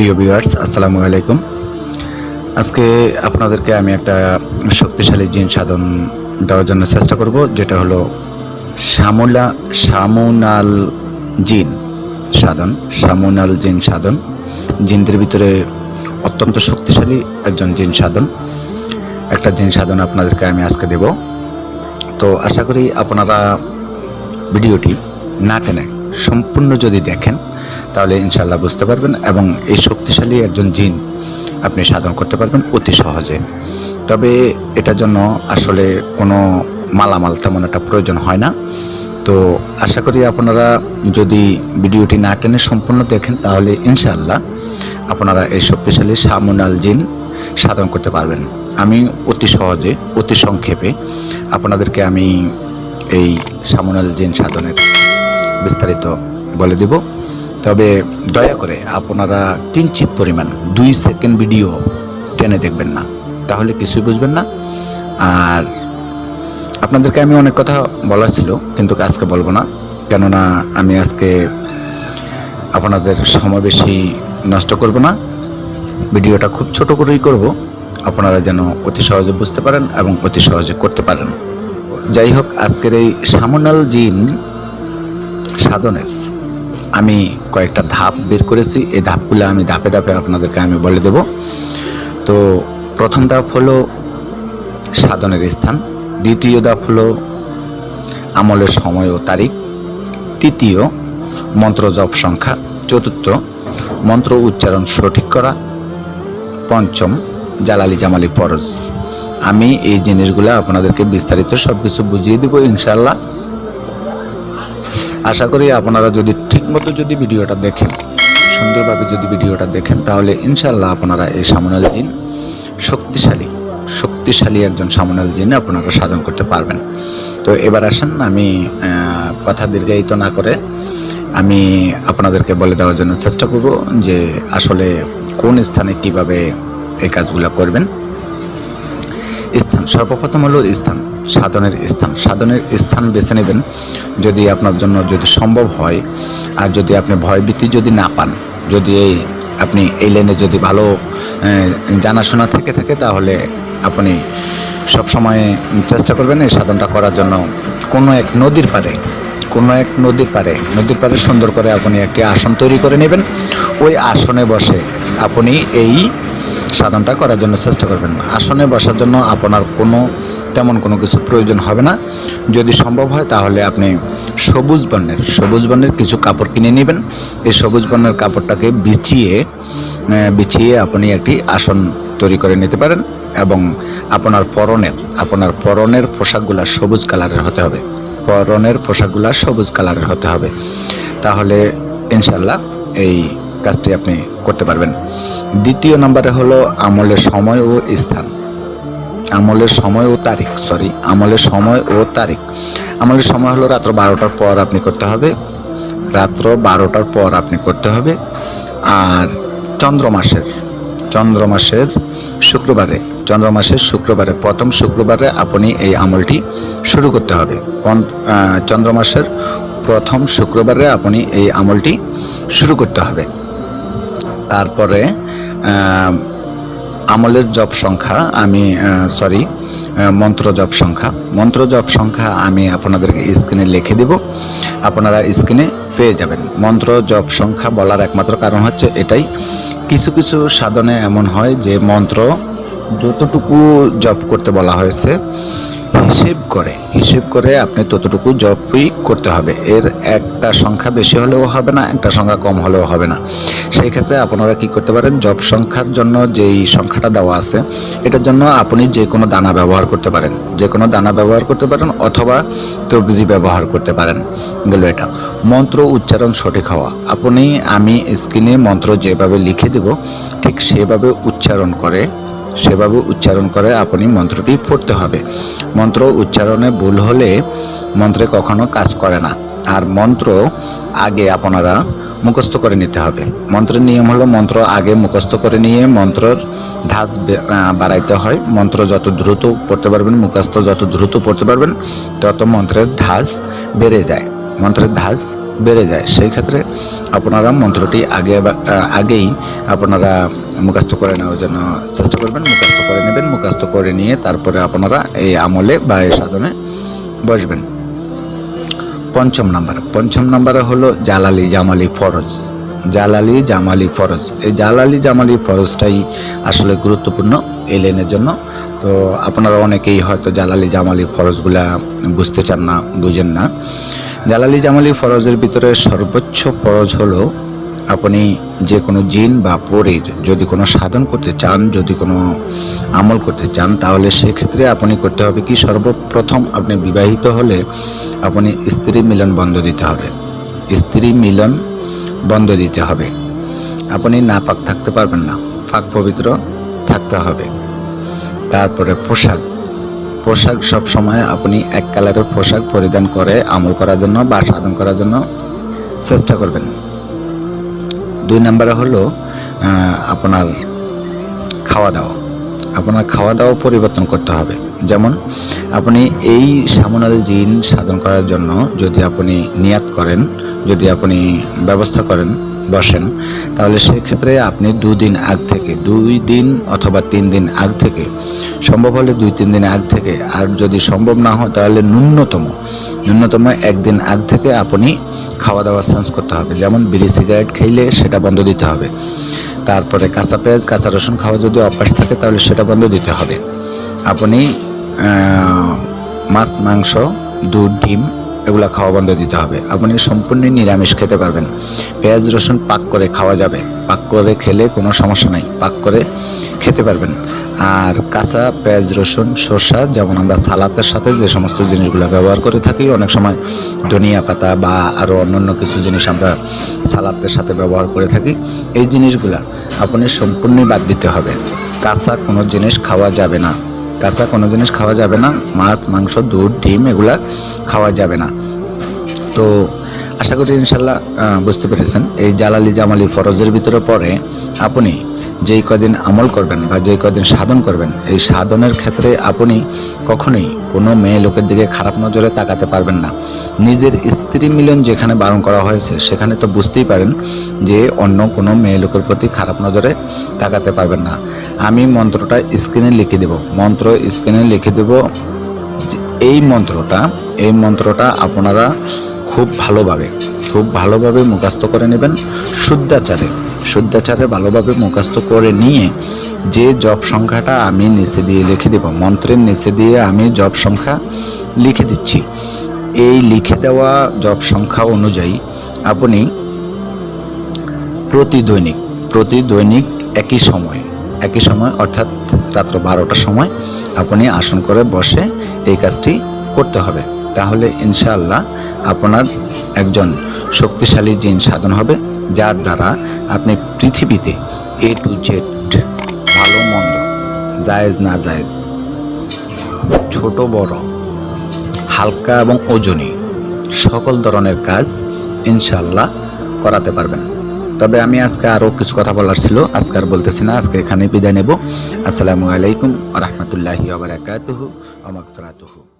প্রিয় ভিউয়ার্স আসসালামু আলাইকুম। আজকে আপনাদেরকে আমি একটা শক্তিশালী জিন সাধন দেওয়ার জন্য চেষ্টা করব, যেটা হলো সামুলা সামুনাল জিন সাধন সামুনাল জিন সাধন। জিনদের ভিতরে অত্যন্ত শক্তিশালী একজন জিন সাধন। একটা জিন সাধন আপনাদেরকে আমি আজকে দেব। তো আশা করি আপনারা ভিডিওটি না টেনে সম্পূর্ণ যদি দেখেন তাহলে ইনশাল্লাহ বুঝতে পারবেন এবং এই শক্তিশালী একজন জিন আপনি সাধন করতে পারবেন অতি সহজে। তবে এটার জন্য আসলে কোনো মালামাল তেমন একটা প্রয়োজন হয় না। তো আশা করি আপনারা যদি ভিডিওটি না টেনে সম্পূর্ণ দেখেন তাহলে ইনশাআল্লাহ আপনারা এই শক্তিশালী সামুনাল জিন সাধন করতে পারবেন। আমি অতি সহজে, অতি সংক্ষেপে আপনাদেরকে আমি এই সামুনাল জিন সাধনের বিস্তারিত বলে দিব। তবে দয়া করে আপনারা কিঞ্চিত পরিমাণ দুই সেকেন্ড ভিডিও টেনে দেখবেন না। তাহলে কিছুই বুঝবেন না। আর আপনাদেরকে আমি অনেক কথা বলার ছিল, কিন্তু আজকে বলব না। কেননা আমি আজকে আপনাদের সময় বেশি নষ্ট করব না। ভিডিওটা খুব ছোট করেই করব। আপনারা যেন অতি সহজে বুঝতে পারেন এবং অতি সহজে করতে পারেন। যাই হোক, আজকের এই সামনাল জিন সাধনের আমি কয়েকটা ধাপ বের করেছি। এই ধাপগুলো আমি ধাপে ধাপে আপনাদেরকে আমি বলে দেব। তো প্রথম ধাপ হলো সাধনের স্থান। দ্বিতীয় ধাপ হলো আমলের সময় ও তারিখ। তৃতীয়, মন্ত্র জপ সংখ্যা। চতুর্থ, মন্ত্র উচ্চারণ সঠিক করা। পঞ্চম, জালালি জামালি ফরজ। আমি এই জিনিসগুলো আপনাদেরকে বিস্তারিত সব কিছু বুঝিয়ে দেবো ইনশাল্লাহ আশা করি আপনারা যদি ঠিকমতো যদি ভিডিওটা দেখেন, সুন্দরভাবে যদি ভিডিওটা দেখেন, তাহলে ইনশাল্লাহ আপনারা এই সামনাল জিন শক্তিশালী শক্তিশালী একজন সামনাল জিন আপনারা সাধন করতে পারবেন। তো এবার আসেন, আমি কথা দীর্ঘায়িত না করে আমি আপনাদেরকে বলে দেওয়ার জন্য চেষ্টা করব যে আসলে কোন স্থানে কীভাবে এই কাজগুলো করবেন। স্থান, সর্বপ্রথম হলো স্থান, সাধনের স্থান। সাধনের স্থান বেছে নেবেন যদি আপনার জন্য যদি সম্ভব হয়। আর যদি আপনি ভয়ভীতি যদি না পান, যদি এই আপনি এই লাইনে যদি ভালো জানাশোনা থেকে থাকে, তাহলে আপনি সবসময় চেষ্টা করবেন এই সাধনটা করার জন্য। কোনো এক নদীর পাড়ে, কোনো এক নদীর পাড়ে নদীর পাড়ে সুন্দর করে আপনি একটি আসন তৈরি করে নেবেন। ওই আসনে বসে আপনি এই সাধনটা করার জন্য চেষ্টা করবেন। আসনে বসার জন্য আপনার কোনো তেমন কোনো কিছু প্রয়োজন হবে না। যদি সম্ভব হয় তাহলে আপনি সবুজ বর্ণের সবুজ বর্ণের কিছু কাপড় কিনে নেবেন। এই সবুজ বর্ণের কাপড়টাকে বিছিয়ে বিছিয়ে আপনি একটি আসন তৈরি করে নিতে পারেন এবং আপনার পরনের আপনার পরনের পোশাকগুলা সবুজ কালারের হতে হবে। পরনের পোশাকগুলা সবুজ কালারের হতে হবে। তাহলে ইনশাল্লাহ এই কাজটি আপনি করতে পারবেন। দ্বিতীয় নম্বরে হলো আমলের সময় ও স্থান। আমলের সময় ও তারিখ সরি আমলের সময় ও তারিখ। আমলের সময় হলো রাত্র বারোটার পর আপনি করতে হবে। রাত্র বারোটার পর আপনি করতে হবে। আর চন্দ্র মাসের চন্দ্র মাসের শুক্রবারে চন্দ্র মাসের শুক্রবারে প্রথম শুক্রবারে আপনি এই আমলটি শুরু করতে হবে। পন- আহ, চন্দ্র মাসের প্রথম শুক্রবারে আপনি এই আমলটি শুরু করতে হবে। তারপরে আমলের জপ সংখ্যা, আমি সরি মন্ত্র জপ সংখ্যা। মন্ত্র জপ সংখ্যা আমি আপনাদেরকে স্ক্রিনে লিখে দেব। আপনারা স্ক্রিনে পেয়ে যাবেন। মন্ত্র জপ সংখ্যা বলার একমাত্র কারণ হচ্ছে এটাই। কিছু কিছু সাধনে এমন হয় যে মন্ত্র যতটুকু জপ করতে বলা হয়েছে হিসেব করে হিসেব করে আপনি ততটুকু জপই করতে হবে। এর একটা সংখ্যা বেশি হলেও হবে না, একটা সংখ্যা কম হলেও হবে না। সেই ক্ষেত্রে আপনারা কি করতে পারেন জব সংখ্যার জন্য যেই সংখ্যাটা দেওয়া আছে, এটার জন্য আপনি যে কোনো দানা ব্যবহার করতে পারেন। যে কোনো দানা ব্যবহার করতে পারেন অথবা তবজি ব্যবহার করতে পারেন। গেল এটা। মন্ত্র উচ্চারণ সঠিক হওয়া। আপনি, আমি স্ক্রিনে মন্ত্র যেভাবে লিখে দেব, ঠিক সেভাবে উচ্চারণ করে সেভাবে উচ্চারণ করে আপনি মন্ত্রটি পড়তে হবে। মন্ত্র উচ্চারণে ভুল হলে মন্ত্রে কখনো কাজ করে না। আর মন্ত্র আগে আপনারা মুখস্থ করে নিতে হবে। মন্ত্রের নিয়ম হলো মন্ত্র আগে মুখস্থ করে নিয়ে মন্ত্রর ধাস বাড়াইতে হয়। মন্ত্র যত দ্রুত পড়তে পারবেন, মুখস্থ যত দ্রুত পড়তে পারবেন, তত মন্ত্রের ধাস বেড়ে যায়। মন্ত্রের ধাস বেড়ে যায়। সেই ক্ষেত্রে আপনারা মন্ত্রটি আগে আগেই আপনারা মুখস্থ করে নেওয়ার জন্য চেষ্টা করবেন। মুখস্থ করে নেবেন, মুখস্থ করে নিয়ে তারপরে আপনারা এই আমলে বা এই সাধনে বসবেন। পঞ্চম নাম্বার। পঞ্চম নাম্বারে হলো জালালি জামালি ফরজ। জালালি জামালি ফরজ। এই জালালি জামালি ফরজটাই আসলে গুরুত্বপূর্ণ এই লেনের জন্য। তো আপনারা অনেকেই হয়তো জালালি জামালি ফরজগুলা বুঝতে চান না, বুঝেন না। জালালি জামালি ফরজের ভিতরে সর্বোচ্চ ফরজ হলো আপনি যে কোনো জিন বা পরীর যদি কোনো সাধন করতে চান, যদি কোনো আমল করতে চান, তাহলে সেক্ষেত্রে আপনি করতে হবে কি? সর্বপ্রথম আপনি বিবাহিত হলে আপনি স্ত্রী মিলন বন্ধ দিতে হবে। স্ত্রী মিলন বন্ধ দিতে হবে। আপনি না পাক থাকতে পারবেন না। পাক পবিত্র থাকতে হবে। তারপরে পোশাক পোশাক সব সময় আপনি এক কালারের পোশাক পরিধান করে আমল করার জন্য বা সাধন করার জন্য চেষ্টা করবেন। দুই নম্বরে হলো আপনার খাওয়া দাওয়া আপনার খাওয়া দাওয়া পরিবর্তন করতে হবে। যেমন, আপনি এই সামনাল জিন সাধন করার জন্য যদি আপনি নিয়াত করেন, যদি আপনি ব্যবস্থা করেন বসেন, তাহলে সেক্ষেত্রে আপনি দুদিন আগ থেকে, দুই দিন অথবা তিন দিন আগ থেকে, সম্ভব হলে দুই তিন দিন আগ থেকে, আর যদি সম্ভব না হয় তাহলে ন্যূনতম ন্যূনতম একদিন আগ থেকে আপনি খাওয়া দাওয়া চেঞ্জ করতে হবে। যেমন বিড়ি সিগারেট খেলে সেটা বন্ধ দিতে হবে। তারপরে কাঁচা পেঁয়াজ, কাঁচা রসুন খাওয়া যদি অভ্যাস থাকে তাহলে সেটা বন্ধ দিতে হবে। আপনি মাছ, মাংস, দুধ, ডিম এগুলো খাওয়া বন্ধ দিতে হবে। আপনি সম্পূর্ণ নিরামিষ খেতে পারবেন। পেঁয়াজ, রসুন পাক করে খাওয়া যাবে। পাক করে খেলে কোনো সমস্যা নাই। পাক করে খেতে পারবেন। আর কাঁচা পেঁয়াজ, রসুন শসা যেমন আমরা সালাতের সাথে যে সমস্ত জিনিসগুলো ব্যবহার করে থাকি, অনেক সময় ধনিয়া পাতা বা আরও অন্যান্য কিছু জিনিস আমরা সালাতের সাথে ব্যবহার করে থাকি। এই জিনিসগুলা আপনি সম্পূর্ণই বাদ দিতে হবে। কাঁচা কোনো জিনিস খাওয়া যাবে না। কাঁচা কোনো জিনিস খাওয়া যাবে না, মাছ, মাংস, দুধ, ডিম এগুলা খাওয়া যাবে না। তো আশা করি ইনশাল্লাহ বুঝতে পেরেছেন। এই জালালি জামালি ফরজের ভিতরে পরে আপনি যেই কদিন আমল করবেন বা যেই কদিন সাধন করবেন, এই সাধনের ক্ষেত্রে আপনি কখনোই কোনো মেয়ে লোকের দিকে খারাপ নজরে তাকাতে পারবেন না। নিজের স্ত্রী মিলন যেখানে বারণ করা হয়েছে, সেখানে তো বুঝতেই পারেন যে অন্য কোনো মেয়ে লোকের প্রতি খারাপ নজরে তাকাতে পারবেন না। আমি মন্ত্রটা স্ক্রিনে লিখে দেব। মন্ত্র স্ক্রিনে লিখে দেব এই মন্ত্রটা এই মন্ত্রটা আপনারা খুব ভালোভাবে খুব ভালোভাবে মুখস্থ করে নেবেন। শুদ্ধাচারে শুদ্ধাচারে ভালোভাবে মুখস্থ করে নিয়ে যে জব সংখ্যাটা আমি নিচে দিয়ে লিখে দেব, মন্ত্রের নিচে দিয়ে আমি জব সংখ্যা লিখে দিচ্ছি। এই লিখে দেওয়া জব সংখ্যা অনুযায়ী আপনি প্রতি দৈনিক প্রতি দৈনিক একই সময় একই সময় অর্থাৎ রাত্র বারোটার সময় আপনি আসন করে বসে এই কাজটি করতে হবে। তাহলে ইনশাআল্লাহ আপনার একজন শক্তিশালী জিন সাধন হবে, যার দ্বারা আপনি পৃথিবীতে এ টু জেড জায়েজ, না জায়েজ? ছোট, বড়, হালকা এবং ওজনই সকল ধরনের কাজ ইনশাল্লাহ করাতে পারবেন। তবে আমি আজকে আরও কিছু কথা বলার ছিল, আজকে আর বলতেছি না, আজকে এখানে বিদায় নেব। আসসালামু আলাইকুম রহমতুল্লাহি আমাকে আমাকফরাতুহু